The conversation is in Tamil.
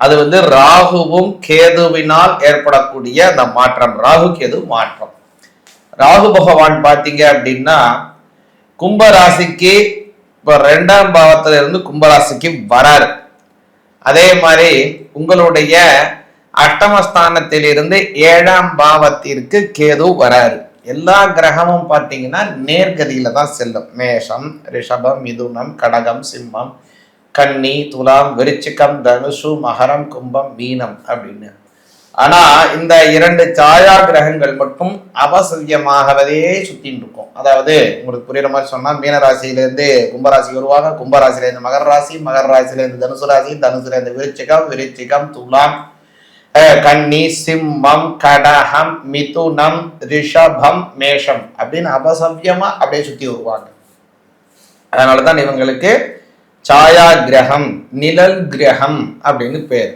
அது வந்து ராகுவும் கேதுவினால் ஏற்படக்கூடிய அந்த மாற்றம். ராகு கேது மாற்றம். ராகு பகவான் பார்த்தீங்க அப்படின்னா கும்ப ராசிக்கு இப்போ ரெண்டாம் பாவத்துல இருந்து கும்பராசிக்கு வராரு. அதே மாதிரி உங்களுடைய அட்டமஸ்தானத்திலிருந்து ஏழாம் பாவத்திற்கு கேது வராரு. எல்லா கிரகமும் பார்த்தீங்கன்னா நேர்கதியில தான் செல்லும். மேஷம் ரிஷபம் மிதுனம் கடகம் சிம்மம் கன்னி துலாம் விருச்சிக்கம் தனுசு மகரம் கும்பம் மீனம் அப்படின்னு. ஆனா இந்த இரண்டு சாயா கிரகங்கள் மட்டும் அவசரியமாகவே சுத்தின்னு இருக்கும் அதாவது உங்களுக்கு புரியுற மாதிரி சொன்னா மீனராசியிலேருந்து கும்பராசி வருவாங்க. கும்பராசியிலேருந்து மகர ராசி மகர ராசியிலேருந்து தனுசு ராசி தனுசுலேருந்து விருச்சிகம் விருச்சிகம் துலாம் கன்னி சிம்மம் கடகம் மிதுனம் ரிஷபம் மேஷம் அப்படின்னு அபசவியமா அப்படியே சுத்தி வருவாங்க. அதனாலதான் இவங்களுக்கு சாயா கிரகம் நிழல் கிரகம் அப்படின்னு பேர்.